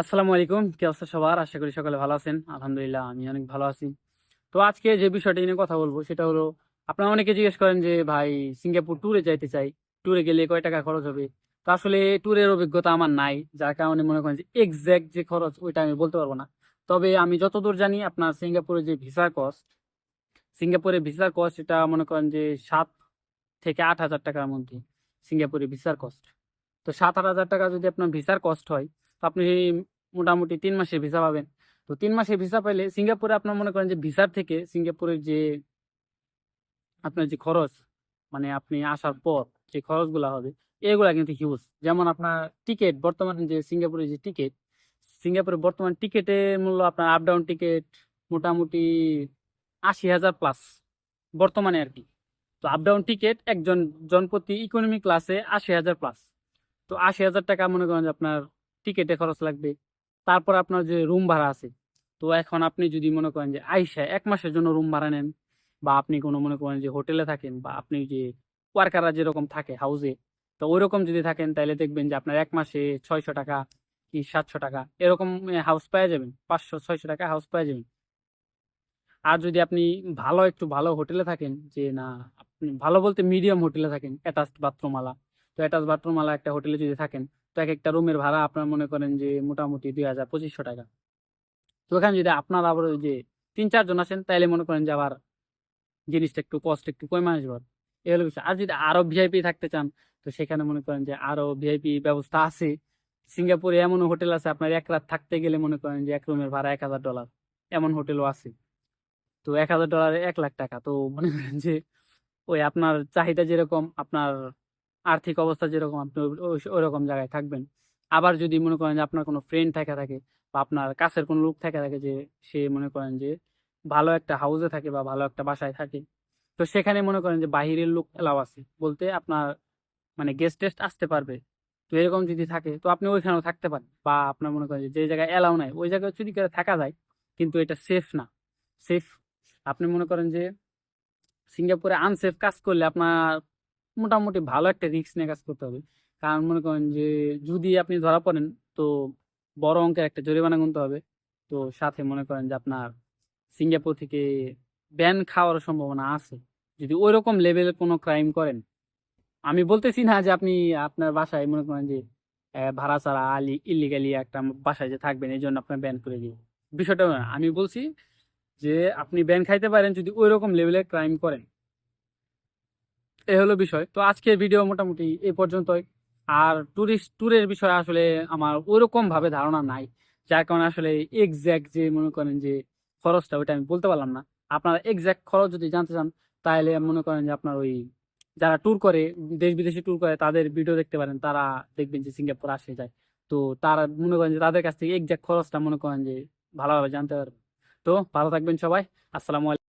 আসসালামু আলাইকুম। কি অবস্থা সবার? আশা করি সকলে ভালো আছেন। আলহামদুলিল্লাহ, আমি অনেক ভালো আছি। তো আজকে যে বিষয়টা নিয়ে কথা বলব, সেটা হলো, আপনারা অনেকে জিজ্ঞেস করেন যে, ভাই, সিঙ্গাপুর ট্যুরে যাইতে চাই। ট্যুরে গেলে কয় টাকা খরচ হবে? তো আসলে ট্যুরের অভিজ্ঞতা আমার নাই, যার কারণে মনে করেন যে এক্স্যাক্ট যে খরচ, ওইটা আমি বলতে পারব না। তবে আমি যতদূর জানি, আপনার সিঙ্গাপুরে যে ভিসার কস্ট সিঙ্গাপুরে ভিসার কস্ট এটা মনে করেন যে, সাত থেকে আট হাজার টাকার মধ্যে সিঙ্গাপুরে ভিসার কস্ট তো সাত আট হাজার টাকা যদি আপনার ভিসার কস্ট হয় আপনি মোটামুটি তিন মাসের ভিসা পাবেন। তো তিন মাসের ভিসা পাইলে সিঙ্গাপুরে আপনার মনে করেন যে ভিসার থেকে সিঙ্গাপুরের যে আপনার যে খরচ মানে আপনি আসার পর যে খরচগুলো হবে, এগুলা কিন্তু হিউজ যেমন আপনার টিকিট বর্তমান যে সিঙ্গাপুরের যে টিকিট সিঙ্গাপুরের বর্তমান টিকিটের মূল্য আপনার আপ ডাউন টিকিট মোটামুটি আশি হাজার প্লাস বর্তমানে আর কি। তো আপ ডাউন টিকিট একজন জনপ্রতি ইকোনমি ক্লাসে আশি হাজার প্লাস তো আশি হাজার টাকা মনে করেন যে আপনার টিকিটে খরচ লাগবে। তারপর আপনার যে রুম ভাড়া আছে, তো এখন আপনি যদি মনে করেন যে আইসা এক মাসের জন্য রুম ভাড়া নেন বা আপনি কোনো মনে করেন যে হোটেলে থাকেন বা আপনি যে ওয়ার্কাররা যেরকম থাকে হাউসে, তো ওইরকম যদি থাকেন তাহলে দেখবেন যে আপনার এক মাসে ছয়শো টাকা কি সাতশো টাকা, এরকম হাউস পাওয়া যাবেন, পাঁচশো, ছয়শো টাকা হাউস পাওয়া যাবেন। আর যদি আপনি ভালো, একটু ভালো হোটেলে থাকেন, যে না, আপনি ভালো বলতে মিডিয়াম হোটেলে থাকেন অ্যাটাচড বাথরুম আলা তো অ্যাটাচ বাথরুম আলা একটা হোটেলে যদি থাকেন, তো এক একটা রুমের ভাড়া আপনার মনে করেন যে মোটামুটি দুই হাজার পঁচিশশো টাকা। তো এখানে যদি আপনার আবার ওই যে তিন চারজন আসেন তাহলে মনে করেন যে আবার জিনিসটা একটু কষ্ট একটু কমে আসবে। এই হলো বিষয়। আর যদি আরও ভিআইপি থাকতে চান, তো সেখানে মনে করেন যে আরও ভিআইপি ব্যবস্থা আছে। সিঙ্গাপুরে এমন হোটেল আছে, আপনার এক রাত থাকতে গেলে মনে করেন যে এক রুমের ভাড়া এক হাজার ডলার। এমন হোটেলও আছে। তো এক হাজার ডলারে এক লাখ টাকা। তো মনে করেন যে ওই আপনার চাহিদা যেরকম, আপনার আর্থিক অবস্থা যেরকম আপনি ওই রকম জায়গায় থাকবেন। আবার যদি মনে করেন যে আপনার কোনো ফ্রেন্ড থাকে থাকে বা আপনার কাছের কোনো লোক থাকে থাকে যে সে মনে করেন যে ভালো একটা হাউসে থাকে বা ভালো একটা বাসায় থাকে, তো সেখানে মনে করেন যে বাহিরের লোক এলাও আছে। বলতে আপনার মানে গেস্ট টেস্ট আসতে পারবে। তো এরকম যদি থাকে, তো আপনি ওইখানেও থাকতে পারেন। বা আপনার মনে করেন যে যে জায়গায় এলাও নাই, ওই জায়গায় চুরি করে থাকা যায়, কিন্তু এটা সেফ না। সেফ আপনি মনে করেন যে সিঙ্গাপুরে আনসেফ কাজ করলে আপনার মোটামুটি ভালো একটা রিস্ক নিয়ে কাজ করতে হবে। কারণ মনে করেন যে, যদি আপনি ধরা পড়েন, তো বড় অঙ্কের একটা জরিমানা গুনতে হবে। তো সাথে মনে করেন যে আপনার সিঙ্গাপুর থেকে ব্যান খাওয়ার সম্ভাবনা আছে। যদি ওই রকম লেভেলের কোনো ক্রাইম করেন, আমি বলতেছি না যে আপনি আপনার বাসায় মনে করেন যে ভাড়া ছাড়া আলি ইলিগালি একটা বাসায় যে থাকবেন, এই জন্য আপনার ব্যান করে দিবে। বিষয়টা আমি বলছি যে, আপনি ব্যান খাইতে পারেন যদি ওই রকম লেভেলের ক্রাইম করেন। এ হলো বিষয়। তো আজকের ভিডিও মোটামুটি এই পর্যন্তই। আর ট্যুরিস্ট ট্যুরের বিষয়ে আসলে আমার ওইরকম ভাবে ধারণা নাই। যার কারণে আসলে এক্স্যাক্ট যে মনে করেন যে খরচটা ওইটা আমি বলতে পারলাম না। আপনার এক্স্যাক্ট খরচ যদি জানতে চান, তাহলে মনে করেন যে আপনার ওই যারা ট্যুর করে, দেশ বিদেশে ট্যুর করে, তাদের ভিডিও দেখতে পারেন। তারা দেখবেন যে সিঙ্গাপুর আসে যায়। তো তারা মনে করেন যে তাদের কাছ থেকে এক্স্যাক্ট খরচটা মনে করেন যে ভালোভাবে জানতে পারবেন তো ভালো থাকবেন সবাই। আসসালামু আলাইকুম।